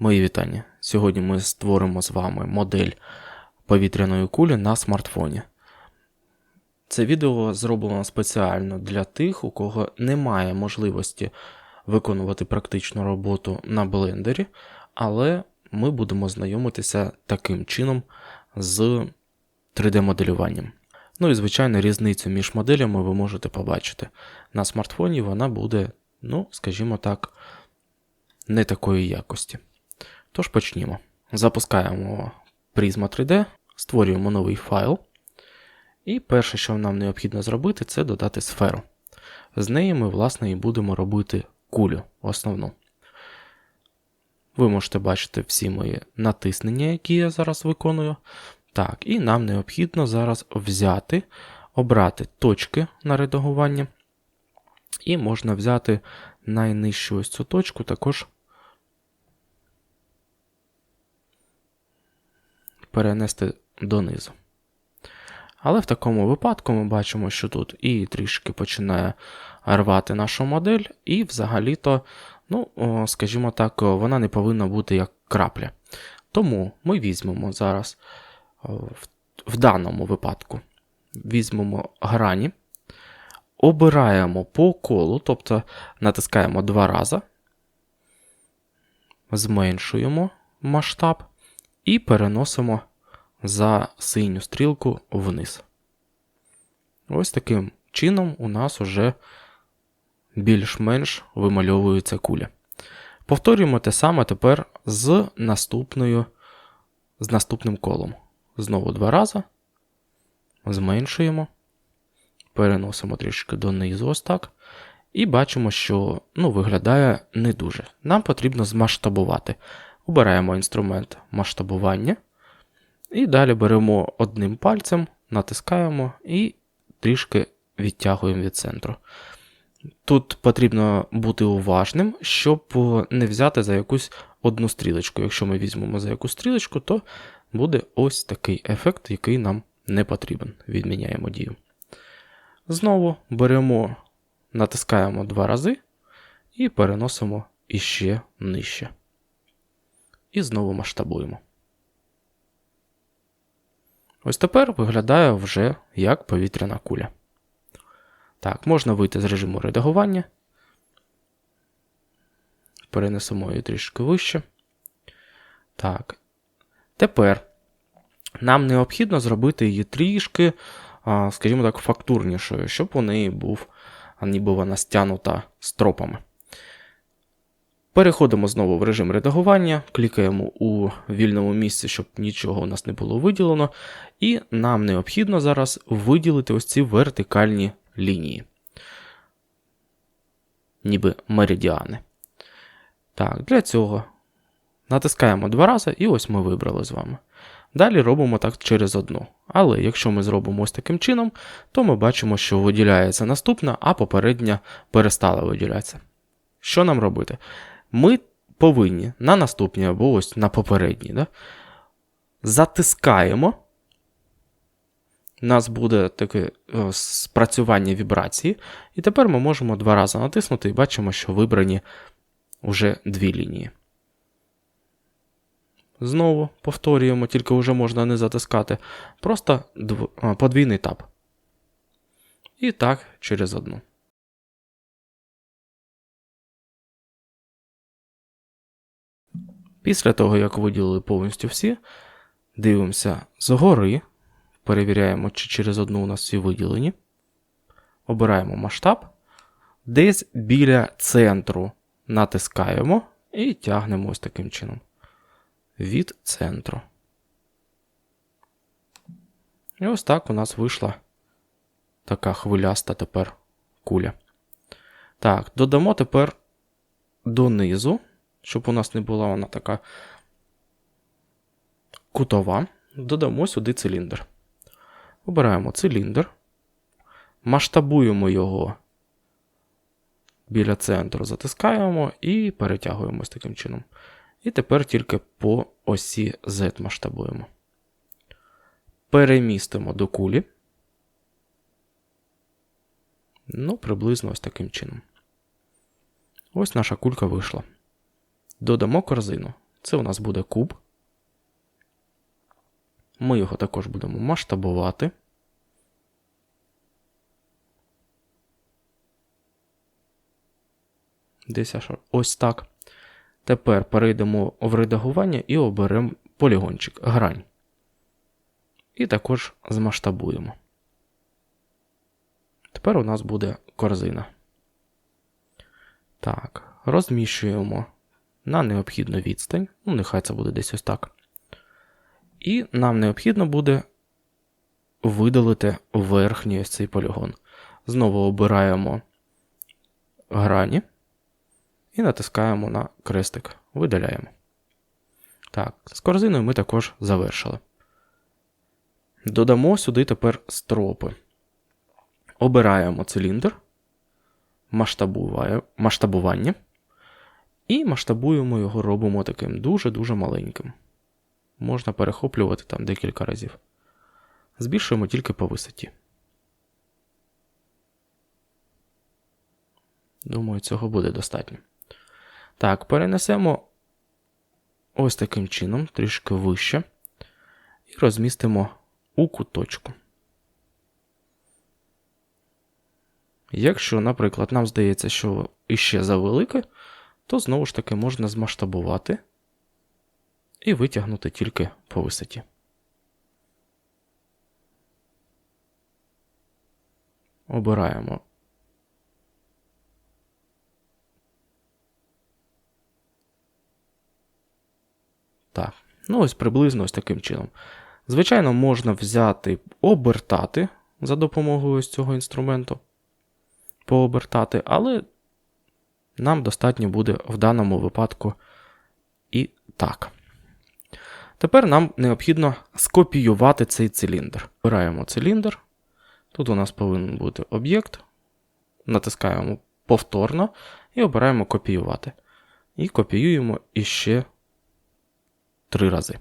Мої вітання. Сьогодні ми створимо з вами модель повітряної кулі на смартфоні. Це відео зроблено спеціально для тих, у кого немає можливості виконувати практичну роботу на блендері, але ми будемо знайомитися таким чином з 3D-моделюванням. Ну і звичайно, різницю між моделями ви можете побачити. На смартфоні вона буде, ну, скажімо так, не такої якості. Тож почнімо. Запускаємо Prisma 3D, створюємо новий файл. І перше, що нам необхідно зробити, це додати сферу. З неї ми, власне, і будемо робити кулю основну. Ви можете бачити всі мої натиснення, які я зараз виконую. Так, і нам необхідно зараз взяти, обрати точки на редагування. І можна взяти найнижчу ось цю точку, також перенести донизу. Але в такому випадку ми бачимо, що тут і трішки починає рвати нашу модель, і взагалі-то, ну, скажімо так, вона не повинна бути як крапля. Тому ми візьмемо зараз в, даному випадку візьмемо грані, обираємо по колу, тобто натискаємо два рази, зменшуємо масштаб і переносимо за синю стрілку вниз. Ось таким чином у нас уже більш-менш вимальовується куля. Повторюємо те саме тепер з наступною, з наступним колом. Знову два рази. Зменшуємо, переносимо трішки донизу, ось так. І бачимо, що ну, виглядає не дуже. Нам потрібно змасштабувати. Обираємо інструмент масштабування. І далі беремо одним пальцем, натискаємо і трішки відтягуємо від центру. Тут потрібно бути уважним, щоб не взяти за якусь одну стрілочку. Якщо ми візьмемо за якусь стрілочку, то буде ось такий ефект, який нам не потрібен. Відміняємо дію. Знову беремо, натискаємо два рази і переносимо іще нижче. І знову масштабуємо. Ось тепер виглядає вже як повітряна куля. Так, можна вийти з режиму редагування. Перенесемо її трішки вище. Так. Тепер нам необхідно зробити її трішки, скажімо так, фактурнішою, щоб у неї був, ніби вона стянута стропами. Переходимо знову в режим редагування, клікаємо у вільному місці, щоб нічого у нас не було виділено. І нам необхідно зараз виділити ось ці вертикальні лінії, ніби меридіани. Так, для цього натискаємо два рази, і ось ми вибрали з вами. Далі робимо так через одну. Але якщо ми зробимо ось таким чином, то ми бачимо, що виділяється наступна, а попередня перестала виділятися. Що нам робити? Ми повинні на наступній або ось на попередній, да, затискаємо. У нас буде таке о, спрацювання вібрації. І тепер ми можемо два рази натиснути і бачимо, що вибрані вже дві лінії. Знову повторюємо, тільки вже можна не затискати. Просто дв... подвійний таб. І так через одну. Після того, як виділили повністю всі, дивимося згори, перевіряємо, чи через одну у нас всі виділені. Обираємо масштаб. Десь біля центру натискаємо і тягнемо ось таким чином. Від центру. І ось так у нас вийшла така хвиляста тепер куля. Так, додамо тепер донизу щоб у нас не була вона така кутова, додамо сюди циліндр. Обираємо циліндр, масштабуємо його біля центру, затискаємо і перетягуємо ось таким чином. І тепер тільки по осі Z масштабуємо. Перемістимо до кулі. Ну, приблизно ось таким чином. Ось наша кулька вийшла. Додамо корзину. Це у нас буде куб. Ми його також будемо масштабувати. Десь ось так. Тепер перейдемо в редагування і оберемо полігончик, грань. І також змасштабуємо. Тепер у нас буде корзина. Так, розміщуємо на необхідну відстань. Ну, нехай це буде десь ось так. І нам необхідно буде видалити верхній ось цей полігон. Знову обираємо грані і натискаємо на крестик. Видаляємо. Так, з корзиною ми також завершили. Додамо сюди тепер стропи. Обираємо циліндр, масштабування. І масштабуємо його, робимо таким дуже-дуже маленьким. Можна перехоплювати там декілька разів. Збільшуємо тільки по висоті. Думаю, цього буде достатньо. Так, перенесемо ось таким чином, трішки вище, і розмістимо у куточку. Якщо, наприклад, нам здається, що іще завелике, то знову ж таки можна змасштабувати і витягнути тільки по висоті. Обираємо. Так, ну ось приблизно ось таким чином. Звичайно, можна взяти, обертати за допомогою ось цього інструменту, пообертати, але нам достатньо буде в даному випадку і так. Тепер нам необхідно скопіювати цей циліндр. Вибираємо циліндр. Тут у нас повинен бути об'єкт. Натискаємо повторно і обираємо копіювати. І копіюємо іще три рази.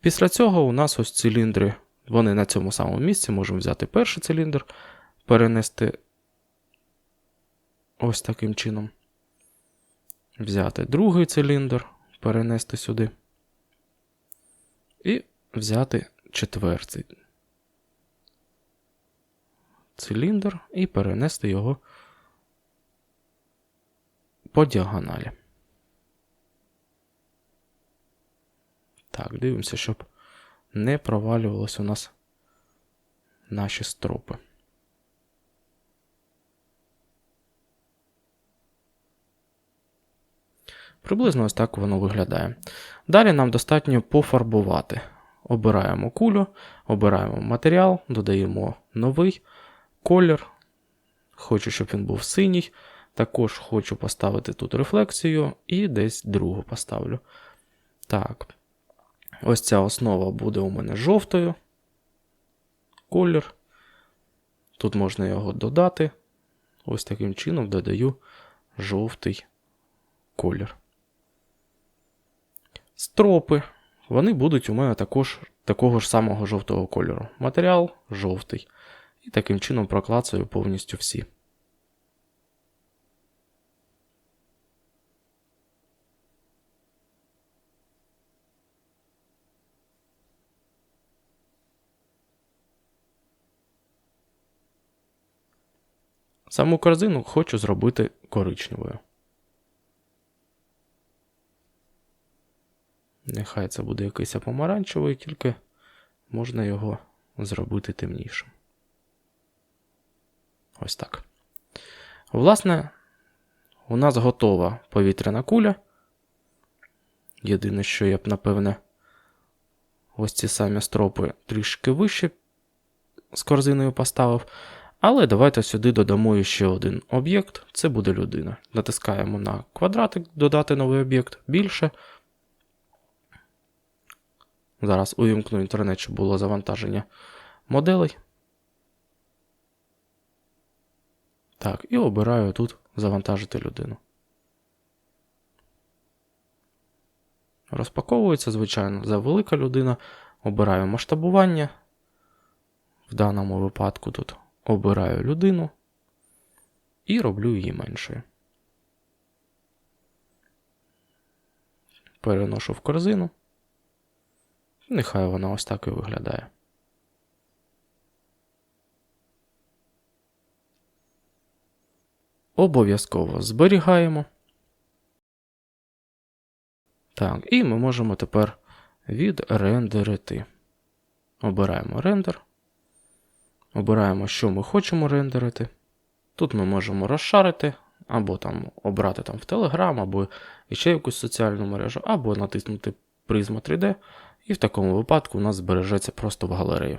Після цього у нас ось циліндри, вони на цьому самому місці. Можемо взяти перший циліндр, перенести ось таким чином. Взяти другий циліндр, перенести сюди. І взяти четвертий циліндр і перенести його по діагоналі. Так, дивимося, щоб не провалювалися у нас наші стропи. Приблизно ось так воно виглядає. Далі нам достатньо пофарбувати. Обираємо кулю, обираємо матеріал, додаємо новий колір. Хочу, щоб він був синій. Також хочу поставити тут рефлексію і десь другу поставлю. Так. Ось ця основа буде у мене жовтою. Колір. Тут можна його додати. Ось таким чином додаю жовтий колір. Стропи. Вони будуть у мене також такого ж самого жовтого кольору. Матеріал жовтий. І таким чином проклацаю повністю всі. Саму корзину хочу зробити коричневою. Нехай це буде якийсь помаранчевий, тільки можна його зробити темнішим. Ось так. Власне, у нас готова повітряна куля. Єдине, що я б, напевне, ось ці самі стропи трішки вище з корзиною поставив. Але давайте сюди додамо ще один об'єкт, це буде людина. Натискаємо на квадратик, додати новий об'єкт більше. Зараз увімкну інтернет, щоб було завантаження моделей. Так, і обираю тут завантажити людину. Розпаковується, звичайно, за велика людина. Обираю масштабування. В даному випадку тут обираю людину і роблю її меншою. переношу в корзину. Нехай вона ось так і виглядає. Обов'язково зберігаємо. Так, і ми можемо тепер відрендерити. Обираємо рендер. Обираємо, що ми хочемо рендерити. Тут ми можемо розшарити, або там обрати там в Telegram, або ще якусь соціальну мережу, або натиснути призма 3D, і в такому випадку у нас збережеться просто в галерею.